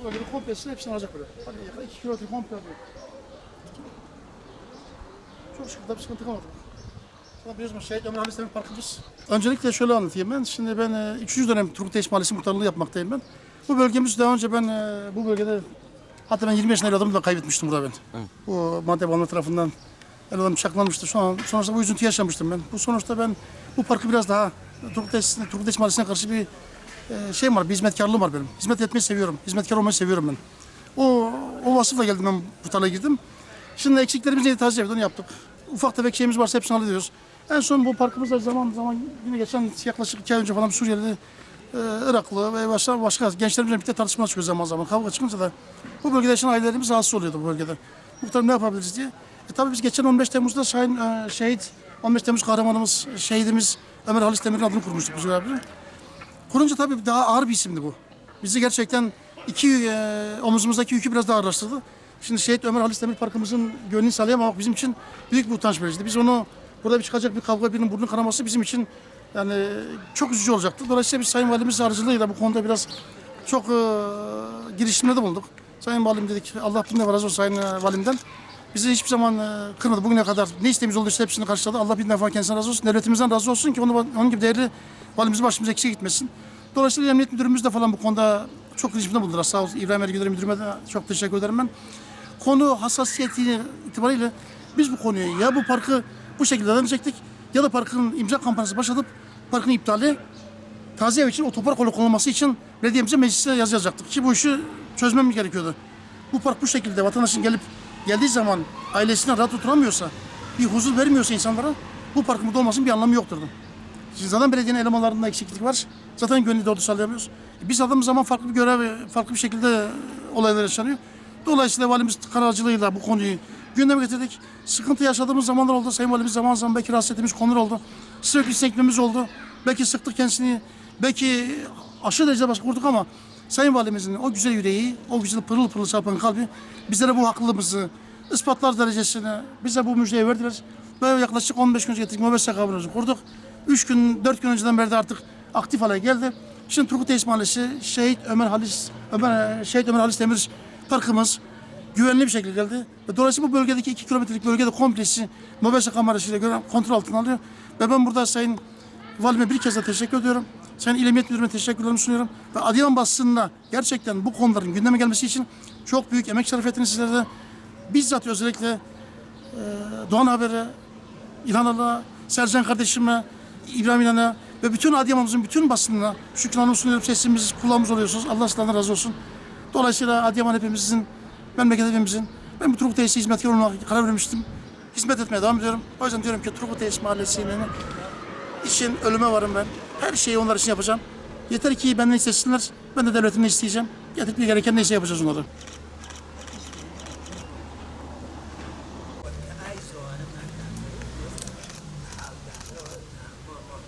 Bu bölgede komplesini hepsini alacak böyle. Hadi yakın 2 kilometre komple alıyor. Çok şükür da bir sıkıntı kalmadı. Sana biliyorsunuz Şehit Ömer Halis Demir Parkımız. Öncelikle şöyle anlatayım ben. Şimdi ben e, 3. dönem Turgut Mahallesi muhtarlığı yapmaktayım ben. Bu bölgemiz daha önce ben e, bu bölgede hatta ben 20 yaşında evladımı da kaybetmiştim burada ben. Bu madde bağımlı tarafından evladım bıçaklanmıştı. Şu an, sonrasında bu üzüntü yaşamıştım ben. Bu sonuçta ben bu parkı biraz daha Turgut Mahallesi'ne karşı bir e, şeyim var, bir hizmetkarlığım var benim. Hizmet etmeyi seviyorum. Hizmetkar olmayı seviyorum ben. O, o vasıfla geldim ben bu tarlaya girdim. Şimdi eksiklerimizi neydi taze evden yaptık. Ufak tefek şeyimiz varsa hepsini hallediyoruz. En son bu parkımızda zaman zaman yine geçen yaklaşık iki ay önce falan Suriyeli, e, Iraklı ve başka, başka gençlerimizle birlikte tartışmalar çıkıyor zaman zaman. Kavga çıkınca da bu bölgede yaşayan ailelerimiz rahatsız oluyordu bu bölgede. Muhtarım ne yapabiliriz diye. E tabii biz geçen 15 Temmuz'da Şahin, e, şehit 15 Temmuz kahramanımız, şehidimiz Ömer Halis Demir'in adını kurmuştuk biz abi. Kurunca tabii daha ağır bir isimdi bu. Bizi gerçekten iki e, omuzumuzdaki yükü biraz daha ağırlaştırdı. Şimdi Şehit Ömer Halis Demir Parkımızın gönlünü sağlayamamak bizim için büyük bir utanç vericiydi. Biz onu burada bir çıkacak bir kavga birinin burnunu kanaması bizim için yani çok üzücü olacaktı. Dolayısıyla biz Sayın Valimiz aracılığıyla bu konuda biraz çok e, girişimlerde bulunduk. Sayın Valim dedik Allah bin defa razı olsun Sayın Valimden. Bizi hiçbir zaman e, kırmadı. Bugüne kadar ne isteğimiz olduysa hepsini karşıladı. Allah bin defa kendisine razı olsun. Devletimizden razı olsun ki onu, onun gibi değerli valimizin başımıza eksik gitmesin. Dolayısıyla Emniyet Müdürümüz de falan bu konuda çok girişimde bulundular. Sağ olsun İbrahim Ergüler Müdürüme de çok teşekkür ederim ben. Konu hassasiyeti itibariyle biz bu konuyu ya bu parkı bu şekilde deneyecektik ya da parkın imza kampanyası başlatıp parkın iptali taziye için otopark kolu konulması için belediyemize meclise yazı yazacaktık ki bu işi çözmemiz gerekiyordu. Bu park bu şekilde vatandaşın gelip geldiği zaman ailesine rahat oturamıyorsa, bir huzur vermiyorsa insanlara bu parkın burada olmasının bir anlamı yoktur. Şimdi zaten belediyenin elemanlarında eksiklik var. Zaten gönüllü doğru sağlayamıyoruz. E Biz aldığımız zaman farklı bir görev, farklı bir şekilde olaylar yaşanıyor. Dolayısıyla valimiz kararcılığıyla bu konuyu gündeme getirdik. Sıkıntı yaşadığımız zamanlar oldu. Sayın valimiz zaman zaman belki rahatsız ettiğimiz konular oldu. Sürekli sekmemiz oldu. Belki sıktık kendisini. Belki aşırı derecede baskı kurduk ama Sayın Valimizin o güzel yüreği, o güzel pırıl pırıl çarpan kalbi bizlere bu haklılığımızı ispatlar derecesine bize bu müjdeyi verdiler. Böyle yaklaşık 15 gün önce getirdik. Mübessek kabinimizi kurduk. 3 gün, 4 gün önceden beri de artık aktif hale geldi. Şimdi Turgut Reis Mahallesi, Şehit Ömer Halis, Ömer, Şehit Ömer Halis Demir parkımız güvenli bir şekilde geldi. Ve dolayısıyla bu bölgedeki 2 kilometrelik bölgede komplesi Möbese kamerasıyla kontrol altına alıyor. Ve ben burada Sayın Valime bir kez daha teşekkür ediyorum. Sayın İl Emniyet Müdürü'ne teşekkürlerimi sunuyorum. Ve Adıyaman basınına gerçekten bu konuların gündeme gelmesi için çok büyük emek sarf ettiniz sizlere de. Bizzat özellikle e, Doğan Haber'e, İlhan Allah'a, Sercan kardeşime, İbrahim İlhan'a ve bütün Adıyaman'ımızın bütün basınına şükranımı sunuyorum. Sesimiz, kulağımız oluyorsunuz. Allah sizlerden razı olsun. Dolayısıyla Adıyaman hepimizin, memleket hepimizin. Ben bu Turgut Teysi hizmetkar olmak karar vermiştim. Hizmet etmeye devam ediyorum. O yüzden diyorum ki Turgut Teysi Mahallesi'nin için ölüme varım ben. Her şeyi onlar için yapacağım. Yeter ki benden istesinler. Ben de devletimden isteyeceğim. Getirip gereken neyse yapacağız onları.